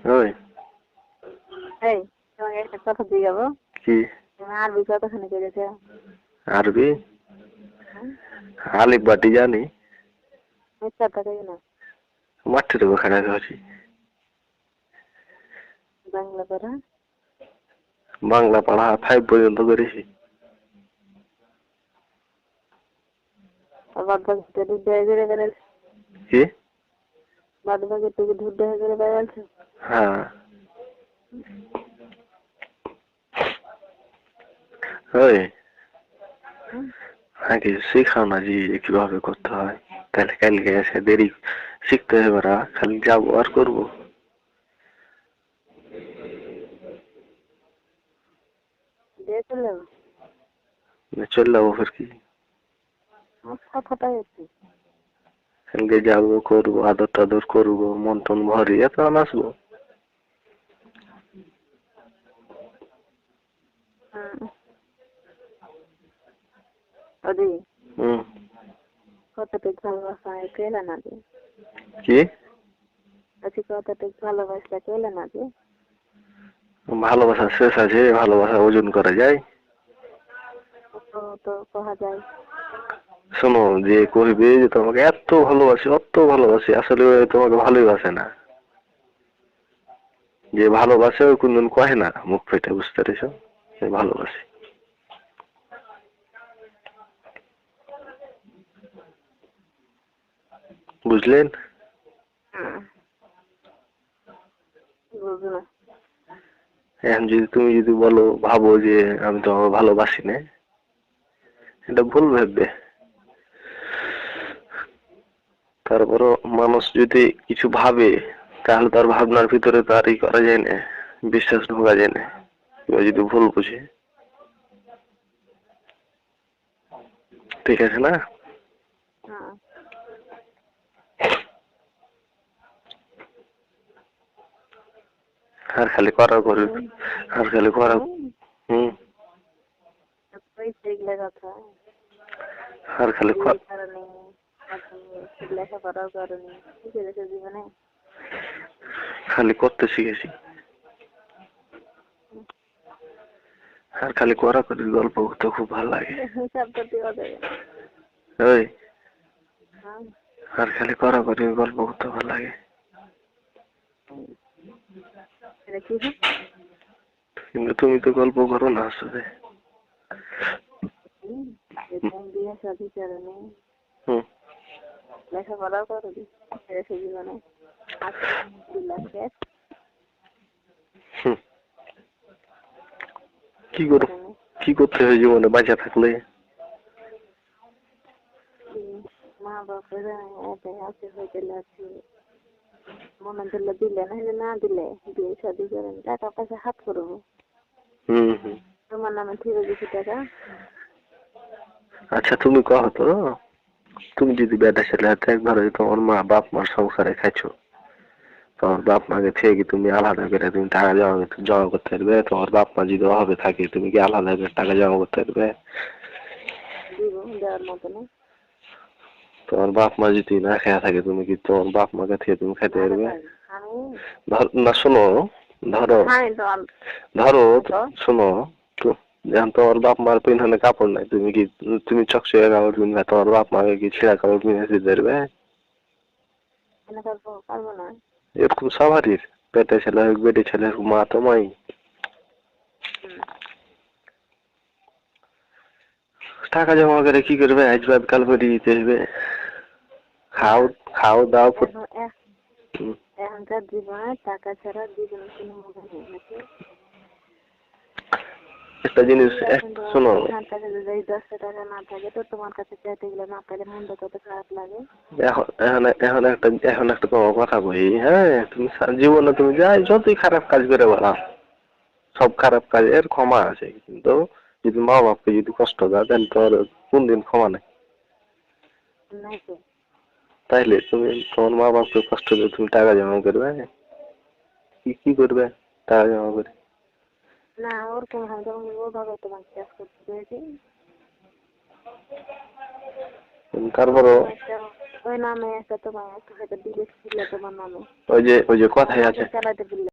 ওই। এই তোমাকে একটা কথা দিয়ে যাব? কি? আরবি কতখানি করেছে আরবি? আলিফ বাটি জানি। মিথ্যা কই না মাঠের ওখানে ধরি বাংলা পড়া? বাংলা পড়া ফাইভ পর্যন্ত করেছি। আর বাদ বাকি তো ঢুড্ডে করে বেড়াচ্ছে কি বাদ বাকি টুকু ঢুড্ডে করে বেড়াচ্ছে হ্যাঁ ওই আগে শেখাও না যে কীভাবে করতে হয় তাহলে কালকে এসে দেরি শিখতে হবে না খালি যাব আর করব দিয়ে চলে যাব চল যাব ফের কি কালকে যাব করব আদর টাদর করব মন টন ভরিয়ে তখন আসব কতটুকু ভালোবাসা কেলে না যে কি? আছি কতটুকু ভালোবাসা কেলে না যে ভালোবাসা শেষ আছে ভালোবাসা ওজন করা যায়। তো কহা যায়। শোনো যে কইবে যে তোমাকে এত ভালোবাসি অত ভালোবাসি আসলে তোমাকে ভালোই বাসে না। যে ভালোবাসে ওই কোনদিন কহে না মুখ ফেটে বুঝতে পেরেছ? ভালোবাসি। বুঝলেন? না এখন যদি তুমি যদি বলো ভাবো যে আমি তোমাকে ভালোবাসি না এটা ভুল ভাববে তারপরও মানুষ যদি কিছু ভাবে তাহলে তার ভাবনার ভিতরে তার ই করা যায় না বিশ্বাস ঢোকা যায় না কেউ যদি ভুল বুঝে। ঠিক আছে না? হ্যাঁ। আর খালি করা করে আর খালি করা হুম। আর খালি করা লেখাপড়াও করেনি আছে জীবনে খালি করতে শিখেছি আর খালি করা করি গল্প করতে খুব ভালো লাগে। ওই আর খালি করা করি গল্প করতে ভালো লাগে। কিন্তু তুমি তো গল্প করো না আসলে হুম, শাদী করেনি আছে জীবনে আচ্ছা। কি করো কি করতে হয় জীবনে বাঁচা থাকলে মা বাপের আছে হইতে আছে মনে দিলে দিলে না হলে না দিলে বিয়ে শাদী করেন টাকা পয়সা হাত করব তোমার নামে ঠিক আছে টাকা আচ্ছা তুমি কহ তো তুমি যদি বেটা ছেলে হাতে একবার তোমার মা বাপ মার সংসারে খাইছো। তোমার বাপ মাকে থেকে কি তুমি আলাদা করে তুমি টাকা জমা জমা করতে পারবে? তোমার বাপ মা যদি অভাবে থাকে তুমি কি আলাদা করে টাকা জমা করতে পারবে? তোমার বাপ মা যদি না খেয়ে থাকে তুমি কি তোমার বাপ মাকে থেকে তুমি খেতে পারবে? না শোনো ধরো ধরো? শোনো তোমার বাপ মার পিছনে কাপড় নাই। তুমি কি তুমি চকচকে কাপড় কিনবে তোমার বাপ মাকে কি ছেঁড়া কাপড় কিনে না। এরকম সবারই। পেটে ছেলে হোক বেটে ছেলে হোক মা তো মাই। টাকা জমা করে কি করবে? আজ বাদ কাল করে দিতে হবে। খাও খাও দাও। এখনকার জীবনে টাকা ছাড়া জীবনে কোনো মজা নেই। নাকি? একটা জিনিস শোনো। এখান একটা এখন একটা তোমার কথা কই হ্যাঁ তুমি জীবনে তুমি যাই যতই খারাপ কাজ করে বেড়াও সব খারাপ কাজের ক্ষমা আছে কিন্তু যদি মা বাপকে যদি কষ্ট দাও তাহলে তোমার কোন দিন ক্ষমা নেই। নাই তাইলে তুমি তোমার মা বাপকে কষ্ট দিয়ে তুমি টাকা জমা করবে? কি কি করবে টাকা জমা করে? না ওর ওরকম হয় ও ওভাবে তোমাকে চাষ করতে পেরেছি। তারপরও? ওই নামে একটা তোমার একটা হয়তো ছিল তোমার নামে। ওই যে ওই যে কথাই আছে। চালাতে